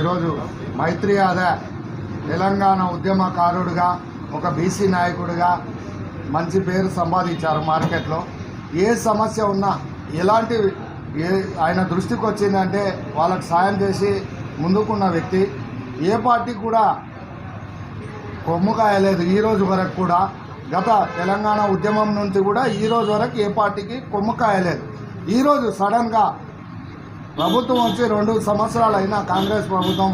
ఈరోజు మైత్రి యాదవ్ తెలంగాణ ఉద్యమకారుడుగా ఒక బీసీ నాయకుడిగా మంచి పేరు సంపాదించారు మార్కెట్లో. ఏ సమస్య ఉన్నా ఎలాంటి ఏ ఆయన దృష్టికి వచ్చిందంటే వాళ్ళకి సాయం చేసి ముందుకున్న వ్యక్తి. ఏ పార్టీ కూడా కొమ్ము కాయలేదు ఈరోజు వరకు కూడా. గత తెలంగాణ ఉద్యమం నుంచి కూడా ఈ రోజు వరకు ఏ పార్టీకి కొమ్ము కాయలేదు. ఈరోజు సడన్గా ప్రభుత్వం వచ్చి రెండు సంవత్సరాలు అయినా కాంగ్రెస్ ప్రభుత్వం.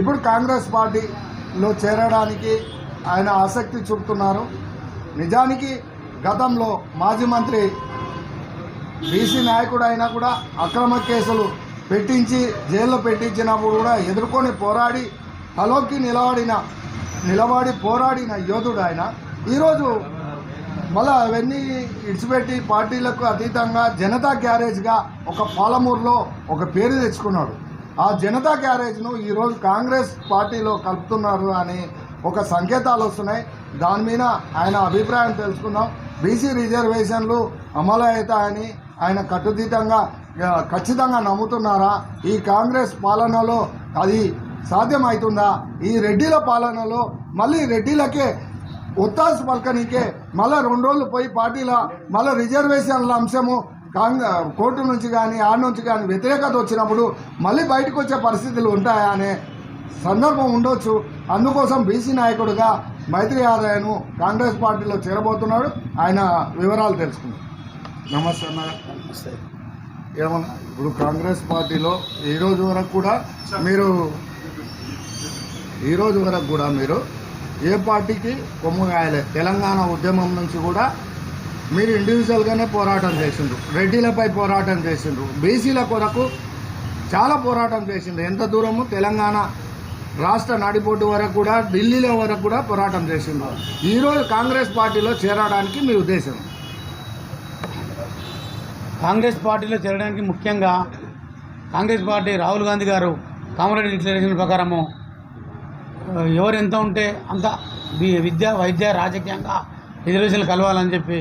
ఇప్పుడు కాంగ్రెస్ పార్టీలో చేరడానికి ఆయన ఆసక్తి చూపుతున్నారు. నిజానికి గతంలో మాజీ మంత్రి బీసీ నాయకుడు అయినా కూడా అక్రమ కేసులు పెట్టించి జైల్లో పెట్టించినప్పుడు కూడా ఎదుర్కొని పోరాడి హలోకి నిలబడిన నిలబడి పోరాడిన యోధుడు ఆయన. ఈరోజు మళ్ళా అవన్నీ ఇడిచిపెట్టి పార్టీలకు అతీతంగా జనతా గ్యారేజ్గా ఒక పాలమూరులో ఒక పేరు తెచ్చుకున్నాడు. ఆ జనతా గ్యారేజ్ను ఈరోజు కాంగ్రెస్ పార్టీలో కలుపుతున్నారు అని ఒక సంకేతాలు వస్తున్నాయి. దాని మీద ఆయన అభిప్రాయం తెలుసుకుందాం. బీసీ రిజర్వేషన్లు అమలు అవుతాయని ఆయన కట్టుదిట్టంగా ఖచ్చితంగా నమ్ముతున్నారా? ఈ కాంగ్రెస్ పాలనలో అది సాధ్యమవుతుందా? ఈ రెడ్డిల పాలనలో మళ్ళీ రెడ్డిలకే ఒత్తాసు పలకనీకే మళ్ళీ రెండు రోజులు పోయి పార్టీల మళ్ళీ రిజర్వేషన్ల అంశము కాంగ్రె కోర్టు నుంచి కానీ ఆడ నుంచి కానీ వ్యతిరేకత వచ్చినప్పుడు మళ్ళీ బయటకు వచ్చే పరిస్థితులు ఉంటాయా అనే సందర్భం ఉండొచ్చు. అందుకోసం బీసీ నాయకుడిగా మైత్రి యాదవ్ను కాంగ్రెస్ పార్టీలో చేరబోతున్నాడు. ఆయన వివరాలు తెలుసుకుందాం. నమస్తే అన్న. ఏమన్నా? ఇప్పుడు కాంగ్రెస్ పార్టీలో ఈ రోజు వరకు కూడా మీరు ఈ రోజు వరకు కూడా మీరు ఏ పార్టీకి కొమ్ము కాయలేదు తెలంగాణ ఉద్యమం నుంచి కూడా మీరు ఇండివిజువల్గానే పోరాటం చేసిండ్రు. రెడ్డిలపై పోరాటం చేసిండ్రు. బీసీల కొరకు చాలా పోరాటం చేసిండ్రు. ఎంత దూరము? తెలంగాణ రాష్ట్ర నడిపోటు వరకు కూడా ఢిల్లీలో వరకు కూడా పోరాటం చేసిండ్రు. ఈరోజు కాంగ్రెస్ పార్టీలో చేరడానికి మీ ఉద్దేశం? కాంగ్రెస్ పార్టీలో చేరడానికి ముఖ్యంగా కాంగ్రెస్ పార్టీ రాహుల్ గాంధీ గారు కామరెడ్డి డిక్లరేషన్ ప్రకారము ఎవరు ఎంత ఉంటే అంత విద్య వైద్య రాజకీయంగా రిజర్వేషన్లు కలవాలని చెప్పి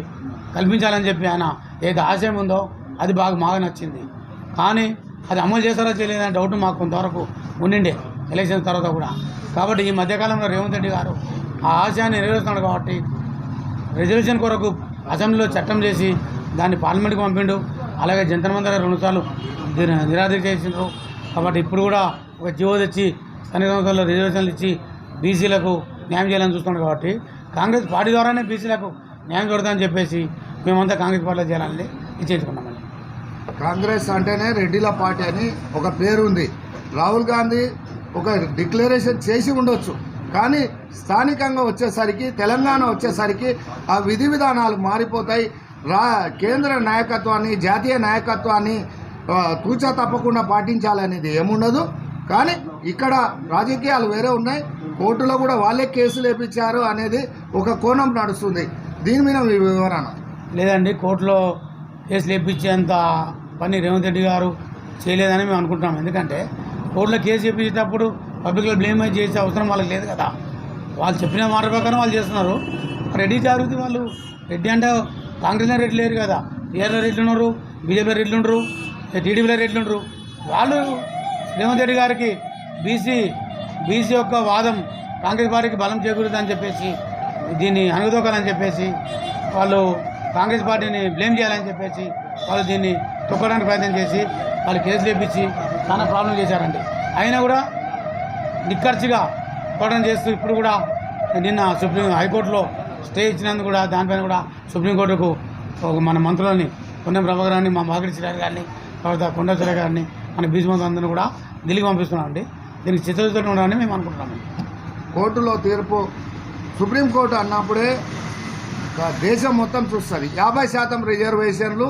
కల్పించాలని చెప్పి ఆయన ఏది ఆశయం ఉందో అది బాగా బాగా నచ్చింది. కానీ అది అమలు చేస్తారో చేయలేదనే డౌట్ మాకు కొంతవరకు ఉండిండే ఎలక్షన్ తర్వాత కూడా. కాబట్టి ఈ మధ్యకాలంలో రేవంత్ రెడ్డి గారు ఆ ఆశయాన్ని నెరవేరుస్తున్నాడు కాబట్టి రిజర్వేషన్ కొరకు అసెంబ్లీలో చట్టం చేసి దాన్ని పార్లమెంట్కి పంపిండు. అలాగే జంతర్ మందర రెండుసార్లు నిరాదరి చేసిండ్రు. కాబట్టి ఇప్పుడు కూడా ఒక జీవో తెచ్చి స్థానిక సంస్థల్లో రిజర్వేషన్లు ఇచ్చి బీసీలకు న్యాయం చేయాలని చూస్తున్నాడు కాబట్టి కాంగ్రెస్ పార్టీ ద్వారానే బీసీలకు న్యాయం జరుగుతుందని చెప్పేసి మేమంతా కాంగ్రెస్ పార్టీలో చేయాలని నిశ్చయించుకున్నామండి కాంగ్రెస్ అంటేనే రెడ్డిల పార్టీ అని ఒక పేరు ఉంది. రాహుల్ గాంధీ ఒక డిక్లరేషన్ చేసి ఉండొచ్చు. కానీ స్థానికంగా వచ్చేసరికి తెలంగాణ వచ్చేసరికి ఆ విధి విధానాలు మారిపోతాయి. రా కేంద్ర నాయకత్వాన్ని జాతీయ నాయకత్వాన్ని కూచా తూచా తప్పకుండా పాటించాలనేది ఏముండదు. కానీ ఇక్కడ రాజకీయాలు వేరే ఉన్నాయి. కోర్టులో కూడా వాళ్ళే కేసులు వేపించారు అనేది ఒక కోణం నడుస్తుంది. దీని మీద మీ వివరణ? లేదండి కోర్టులో కేసులు వేయించేంత పని రేవంత్ రెడ్డి గారు చేయలేదని మేము అనుకుంటున్నాం. ఎందుకంటే కోర్టులో కేసు వేపించేటప్పుడు పబ్లిక్లో బ్లేమ్ చేసే అవసరం వాళ్ళకి లేదు కదా. వాళ్ళు చెప్పిన మాట ప్రకారం వాళ్ళు చేస్తున్నారు. రెడ్డి జరుగుతుంది వాళ్ళు? రెడ్డి అంటే కాంగ్రెస్లో రెడ్డి లేరు కదా. టీఆర్లో రెడ్లు ఉన్నారు బీజేపీ రెడ్లు ఉండరు టీడీపీలో రెడ్లు ఉండరు వాళ్ళు రేవంత్ రెడ్డి గారికి బీసీ బీసీ యొక్క వాదం కాంగ్రెస్ పార్టీకి బలం చేకూరుతుందని చెప్పేసి దీన్ని అణగదొక్కాలని చెప్పేసి వాళ్ళు కాంగ్రెస్ పార్టీని బ్లేమ్ చేయాలని చెప్పేసి వాళ్ళు దీన్ని తొక్కడానికి ప్రయత్నం చేసి వాళ్ళు కేసులు తెప్పించి చాలా ప్రాబ్లం చేశారండి. అయినా కూడా నిక్కర్చిగా పోవడం చేస్తూ ఇప్పుడు కూడా నిన్న సుప్రీం హైకోర్టులో స్టే ఇచ్చినందుకు కూడా దానిపైన కూడా సుప్రీంకోర్టుకు ఒక మన మంత్రులని పొన్నం ప్రభాకర్ మా మాగిడి చిరారి గారిని తర్వాత కొండచర గారిని మన బీజమంత్రులందరినీ కూడా ఢిల్లీకి పంపిస్తున్నామండి దీనికి చిత్తశుద్ధితో ఉండాలని మేము అనుకుంటున్నాము కోర్టులో తీర్పు సుప్రీంకోర్టు అన్నప్పుడే దేశం మొత్తం చూస్తుంది. యాభై శాతం రిజర్వేషన్లు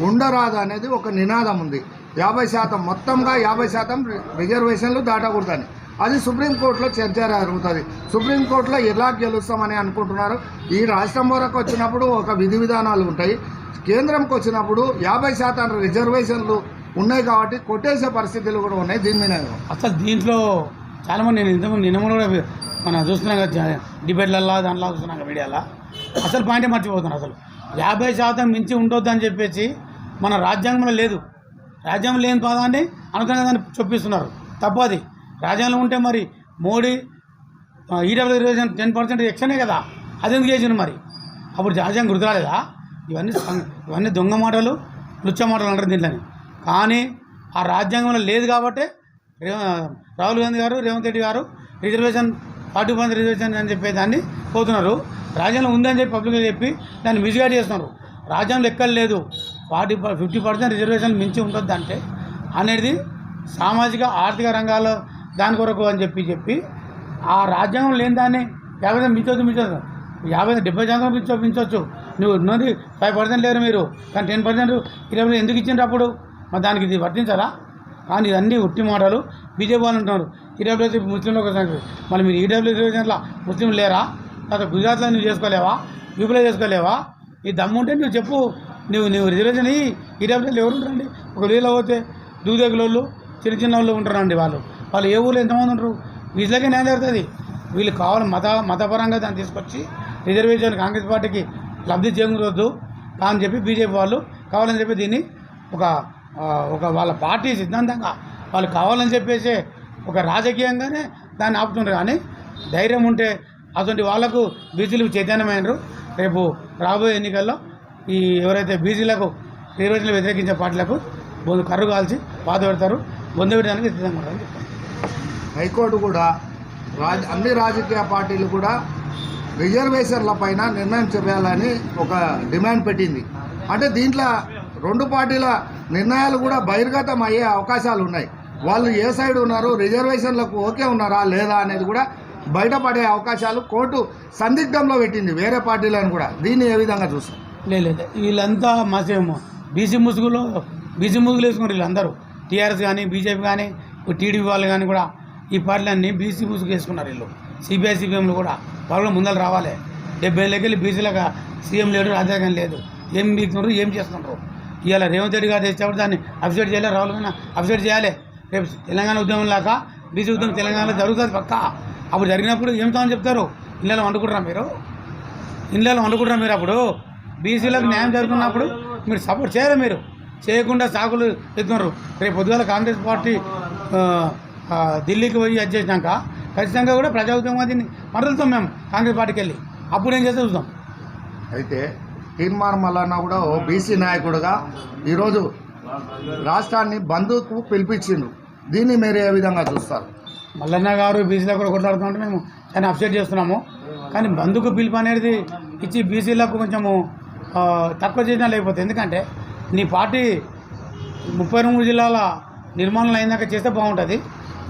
ఉండరాదు అనేది ఒక నినాదం ఉంది. యాభై శాతం మొత్తంగా యాభై శాతం రిజర్వేషన్లు దాటకూడదని. అది సుప్రీంకోర్టులో చర్చ జరుగుతుంది. సుప్రీంకోర్టులో ఎలా గెలుస్తామని అనుకుంటున్నారు? ఈ రాష్ట్రం వరకు వచ్చినప్పుడు ఒక విధి విధానాలు ఉంటాయి. కేంద్రంకి వచ్చినప్పుడు యాభై శాతం రిజర్వేషన్లు ఉన్నాయి కాబట్టి కొట్టేసే పరిస్థితులు కూడా ఉన్నాయి దీని మీద. అసలు దీంట్లో చాలామంది నేను ఇంతకుముందు నిన్న కూడా మనం చూస్తున్నాం కదా డిబేట్లల్లో దాంట్లో చూస్తున్నాం కదా మీడియాలో. అసలు పాయింటే మర్చిపోతున్నాను అసలు. యాభై శాతం మించి ఉండొద్దు అని చెప్పేసి మన రాజ్యాంగంలో లేదు. రాజ్యాంగం లేని పదాన్ని అనుకునే దాన్ని చొప్పిస్తున్నారు. తప్పు అది. రాజ్యాంగంలో ఉంటే మరి Modi EW reservation ten percent ఎక్స్నే కదా. అది ఎందుకు చేసిండు మరి? అప్పుడు రాజ్యాంగం గుర్తురాలేదా? ఇవన్నీ ఇవన్నీ దొంగ మాటలు లుచ్చ మాటలు అంటారు దీంట్లోని. కానీ ఆ రాజ్యాంగంలో లేదు కాబట్టి రాహుల్ గాంధీ గారు రేవంత్ రెడ్డి గారు రిజర్వేషన్ ఫార్టీ పర్సెంట్ రిజర్వేషన్ అని చెప్పే దాన్ని పోతున్నారు రాజ్యాంగంలో ఉందని చెప్పి పబ్లిక్గా చెప్పి దాన్ని మిస్గైడ్ చేస్తున్నారు. రాజ్యాంగంలో ఎక్కడ లేదు. ఫార్టీ ఫిఫ్టీ పర్సెంట్ రిజర్వేషన్ మించి ఉంటుంది అంటే అనేది సామాజిక ఆర్థిక రంగాల్లో దాని కొరకు అని చెప్పి చెప్పి ఆ రాజ్యాంగం లేని దాన్ని యాభై శాతం మించవచ్చు మించవచ్చు యాభై డెబ్బై శాతం మించ మించవచ్చు నువ్వు ఉన్నది ఫైవ్ పర్సెంట్ లేరు మీరు. కానీ టెన్ పర్సెంట్ ఇరవై ఎందుకు ఇచ్చిండ్రు అప్పుడు? మరి దానికి ఇది వర్తించాలా? కానీ ఇవన్నీ ఉట్టి మాటలు. బీజేపీ వాళ్ళు అంటున్నారు ఈడబ్ల్యూసీ ముస్లింలకు ఒక సంగతి మళ్ళీ మీరు ఈడబ్ల్యూ రిజర్వేషన్లో ముస్లింలు లేరా? తర్వాత గుజరాత్లో నువ్వు చేసుకోలేవా? యూపీలో చేసుకోలేవా? ఈ దమ్ము ఉంటే నువ్వు చెప్పు. నువ్వు నువ్వు రిజర్వేషన్ అయ్యి ఈడబ్ల్యూలో ఎవరు ఉంటారండి? ఒక వీళ్ళు పోతే దూదగులోళ్ళు చిన్న చిన్న వాళ్ళు ఉంటారండి వాళ్ళు. వాళ్ళు ఏ ఊళ్ళో ఎంతమంది ఉంటారు? వీళ్ళకే న్యాయం జరుగుతుంది. వీళ్ళు కావాలి మత మతపరంగా దాన్ని తీసుకొచ్చి రిజర్వేషన్ కాంగ్రెస్ పార్టీకి లబ్ధి చేయకూడదు అని చెప్పి బీజేపీ వాళ్ళు కావాలని చెప్పి దీన్ని ఒక ఒక వాళ్ళ పార్టీ సిద్ధాంతంగా వాళ్ళు కావాలని చెప్పేసి ఒక రాజకీయంగానే దాన్ని ఆపుతుంటారు కానీ ధైర్యం ఉంటే అటువంటి వాళ్ళకు బీసీలు చైతన్యమైనరు. రేపు రాబోయే ఎన్నికల్లో ఈ ఎవరైతే బీసీలకు నిర్వచనలు వ్యతిరేకించే పార్టీలకు బొందు కర్రు కాల్చి బాధ పెడతారు. బొందు పెట్టడానికి సిద్ధంగా ఉంటారని హైకోర్టు కూడా రాజ అన్ని రాజకీయ పార్టీలు కూడా రిజర్వేషన్ల పైన నిర్ణయం చేయాలని ఒక డిమాండ్ పెట్టింది. అంటే దీంట్లో రెండు పార్టీల నిర్ణయాలు కూడా బహిర్గతం అయ్యే అవకాశాలు ఉన్నాయి. వాళ్ళు ఏ సైడ్ ఉన్నారు రిజర్వేషన్లకు ఓకే ఉన్నారా లేదా అనేది కూడా బయటపడే అవకాశాలు కోర్టు సందిగ్ధంలో పెట్టింది వేరే పార్టీలను కూడా. దీన్ని ఏ విధంగా చూస్తాం? లేదు వీళ్ళంతా మాసేమో బీసీ ముసుగులో బీసీ ముసుగులు వేసుకున్నారు వీళ్ళందరూ. టీఆర్ఎస్ కానీ బీజేపీ కానీ టీడీపీ వాళ్ళు కానీ కూడా ఈ పార్టీలన్నీ బీసీ ముసుగు వేసుకున్నారు వీళ్ళు. సిబిఐ సిపిఎంలు కూడా. వాళ్ళు ముందర రావాలి. డెబ్బై ఏళ్ళకి వెళ్ళి బీసీలకు సీఎం లేడు రాజ్యాంగం లేదు. ఏం బీగుతున్నారు ఏం చేస్తున్నారు? ఇవాళ రేవంత్ రెడ్డి గారు తెచ్చేప్పుడు దాన్ని అప్సెట్ చేయాలి? రాహుల్ గాంధీ అప్సెట్ చేయాలి. రేపు తెలంగాణ ఉద్యమం లాగా బీసీ ఉద్యమం తెలంగాణలో జరుగుతుంది పక్క. అప్పుడు జరిగినప్పుడు ఏం అని చెప్తారు? ఇళ్ళలో వండుకుంటారా మీరు? ఇళ్ళలో వండుకుంటారా మీరు అప్పుడు? బీసీలకు న్యాయం జరుగుతున్నప్పుడు మీరు సపోర్ట్ చేయరు మీరు? చేయకుండా సాకులు ఎత్తున్నారు. రేపు పొద్దుగాల కాంగ్రెస్ పార్టీ ఢిల్లీకి పోయి అది చేసినాక ఖచ్చితంగా కూడా ప్రజా ఉద్యమాన్ని మరలుతాం మేము కాంగ్రెస్ పార్టీకి వెళ్ళి. అప్పుడు ఏం చేస్తే చూద్దాం. అయితే తీర్మాన్ మల్లన్న కూడా ఓ బీసీ నాయకుడుగా ఈరోజు రాష్ట్రాన్ని బంధుకు పిలిపించిండ్రు. దీన్ని మీరు ఏ విధంగా చూస్తారు? మల్లన్న గారు బీసీలో కూడా కొట్లాడుతుంటే మేము దాన్ని అప్సెట్ చేస్తున్నాము. కానీ బంధుకు పిలుపు అనేది ఇచ్చి బీసీలకు కొంచెము తక్కువ చేసినా లేకపోతే ఎందుకంటే నీ పార్టీ ముప్పై రెండు జిల్లాల నిర్మాణం అయినాక చేస్తే బాగుంటుంది.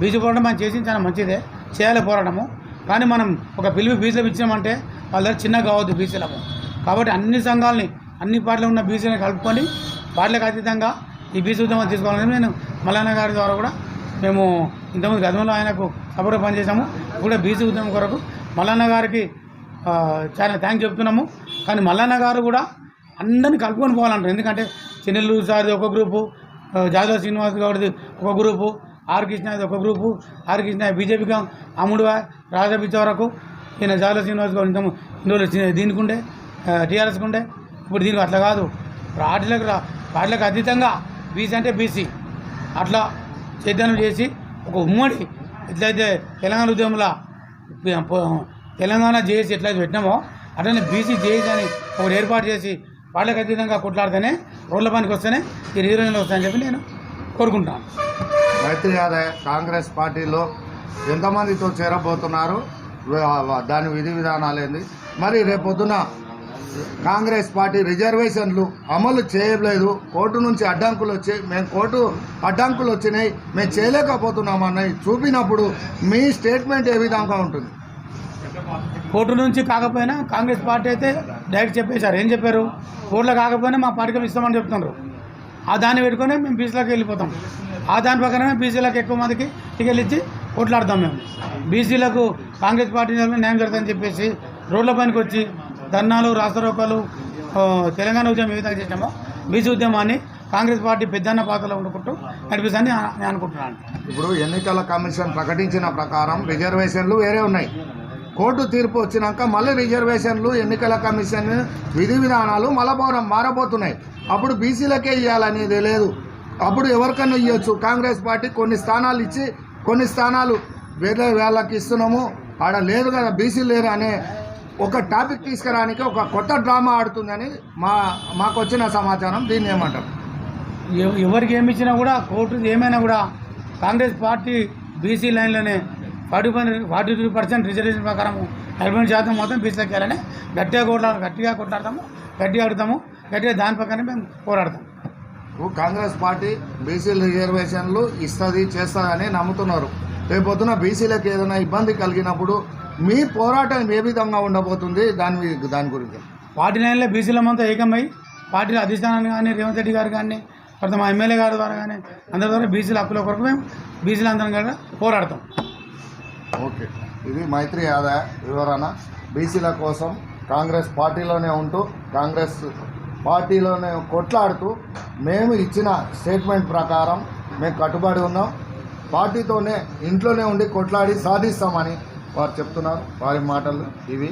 బీసీ పోరాటం మనం చేసింది చాలా మంచిదే. చేయాలి పోరాటము. కానీ మనం ఒక పిలుపు బీసీలకు ఇచ్చామంటే వాళ్ళ దగ్గర చిన్నగా కావద్దు బీసీలకు. కాబట్టి అన్ని సంఘాలని అన్ని పార్టీలో ఉన్న బీసీలను కలుపుకొని పార్టీలకు అతీతంగా ఈ బీసీ ఉద్యమం తీసుకోవాలని నేను మల్లన్న గారి ద్వారా కూడా మేము ఇంతకుముందు గతంలో ఆయనకు సపోర్ట్ పనిచేసాము ఇప్పుడు బీసీ ఉద్యమం కొరకు మల్లన్న గారికి చాలా థ్యాంక్స్ చెప్తున్నాము. కానీ మల్లన్న గారు కూడా అందరిని కలుపుకొని పోవాలంటారు. ఎందుకంటే చెన్నెల్లూరు సార్ది ఒక గ్రూపు జాదవ శ్రీనివాస్ గౌడ్ది ఒక గ్రూపు ఆర్ కృష్ణది ఒక గ్రూపు ఆర్ కృష్ణ బీజేపీగా అమ్ముడు రాజబిచ్చ వరకు ఈయన జాదవ శ్రీనివాస్ గౌడ్ ఇంత ఇందులో దీనికి ఉండే టీఆర్ఎస్కి ఉండే ఇప్పుడు దీనికి అట్లా కాదు. వాటిలకు వాటిలకు అతీతంగా బీసీ అంటే బీసీ. అట్లా చైతన్యం చేసి ఒక ఉమ్మడి ఎట్లయితే తెలంగాణ ఉద్యమంలో తెలంగాణ జేఏసీ ఎట్లయితే పెట్టినామో అట్లనే బీసీ జేఏసీ అని ఒకటి ఏర్పాటు చేసి వాళ్ళకి అతీతంగా కొట్లాడితేనే రోడ్ల పనికి వస్తేనే ఈ రిజర్వేషన్లు వస్తాయని చెప్పి నేను కోరుకుంటాను. మైత్రి ఆదాయ కాంగ్రెస్ పార్టీలో ఎంతమందితో చేరబోతున్నారు? దాని విధి విధానాలు ఏంది? మరి రేపొద్దున కాంగ్రెస్ పార్టీ రిజర్వేషన్లు అమలు చేయలేదు. కోర్టు నుంచి అడ్డంకులు వచ్చి మేము కోర్టు అడ్డంకులు వచ్చినాయి. మేము చేయలేకపోతున్నాం అన్నవి చూపినప్పుడు మీ స్టేట్మెంట్ ఏ విధంగా ఉంటుంది? కోర్టు నుంచి కాకపోయినా కాంగ్రెస్ పార్టీ అయితే డైరెక్ట్ చెప్పేశారు. ఏం చెప్పారు? కోర్టులో కాకపోయినా మా పార్టీకి ఇస్తామని చెప్తున్నారు. ఆ దాన్ని పెట్టుకొని మేము బీసీలోకి వెళ్ళిపోతాం. ఆ దాని ప్రకారమే బీసీలకు ఎక్కువ మందికి టికెట్లు ఇచ్చి కొట్లాడతాం మేము. బీసీలకు కాంగ్రెస్ పార్టీ న్యాయం జరుగుతుందని చెప్పేసి రోడ్ల పైనకి వచ్చి ధర్నాలు రాస్తారోకాలు తెలంగాణ ఉద్యమం ఏ విధంగా చేసామో బీసీ ఉద్యమాన్ని కాంగ్రెస్ పార్టీ పెద్దన్న పాత్రలో ఉండుకుంటూ నడిపిస్తానని నేను అనుకుంటున్నాను. ఇప్పుడు ఎన్నికల కమిషన్ ప్రకటించిన ప్రకారం రిజర్వేషన్లు వేరే ఉన్నాయి. కోర్టు తీర్పు వచ్చినాక మళ్ళీ రిజర్వేషన్లు ఎన్నికల కమిషన్ విధి విధానాలు మళ్ళా మారబోతున్నాయి. అప్పుడు బీసీలకే ఇవ్వాలనేది లేదు. అప్పుడు ఎవరికన్నా ఇవ్వచ్చు కాంగ్రెస్ పార్టీ కొన్ని స్థానాలు ఇచ్చి కొన్ని స్థానాలు వేరే వాళ్ళకి ఇస్తున్నాము. ఆడ లేదు కదా బీసీ లేరు అనే ఒక టాపిక్ తీసుకురానికి ఒక కొత్త డ్రామా ఆడుతుందని మా మాకు వచ్చిన సమాచారం. దీన్ని ఏమంటారు? ఎవ- ఎవరికి ఏమి ఇచ్చినా కూడా కోర్టు ఏమైనా కూడా కాంగ్రెస్ పార్టీ బీసీ లైన్లోనే forty forty two percent reservation ప్రకారం నలభై శాతం మొత్తం బీసీలకు వెళ్ళని గట్టిగా కొట్లా గట్టిగా కొట్లాడతాము గట్టిగా ఆడుతాము గట్టిగా దాని ప్రకారం మేము పోరాడతాం. కాంగ్రెస్ పార్టీ బీసీ రిజర్వేషన్లు ఇస్తుంది చేస్తుందని నమ్ముతున్నారు. రేపొద్దున బీసీలకు ఏదైనా ఇబ్బంది కలిగినప్పుడు మీ పోరాటం ఏ విధంగా ఉండబోతుంది దాని దాని గురించి? పార్టీ లైన్లో బీసీలమంతా ఏకమై పార్టీల అధిష్టానాన్ని కానీ రేవంత్ రెడ్డి గారు కానీ తర్వాత మా ఎమ్మెల్యే గారి ద్వారా కానీ అందరి ద్వారా బీసీల హక్కుల కొరకు మేము బీసీల అందరం కూడా పోరాడతాం. ఓకే. ఇది మైత్రి ఆదాయ వివరణ. బీసీల కోసం కాంగ్రెస్ పార్టీలోనే ఉంటూ కాంగ్రెస్ పార్టీలోనే కొట్లాడుతూ మేము ఇచ్చిన స్టేట్మెంట్ ప్రకారం మేము కట్టుబడి ఉన్నాం. పార్టీతోనే ఇంట్లోనే ఉండి కొట్లాడి సాధిస్తామని వారు చెప్తున్నారు వారి మాటలు ఇవి.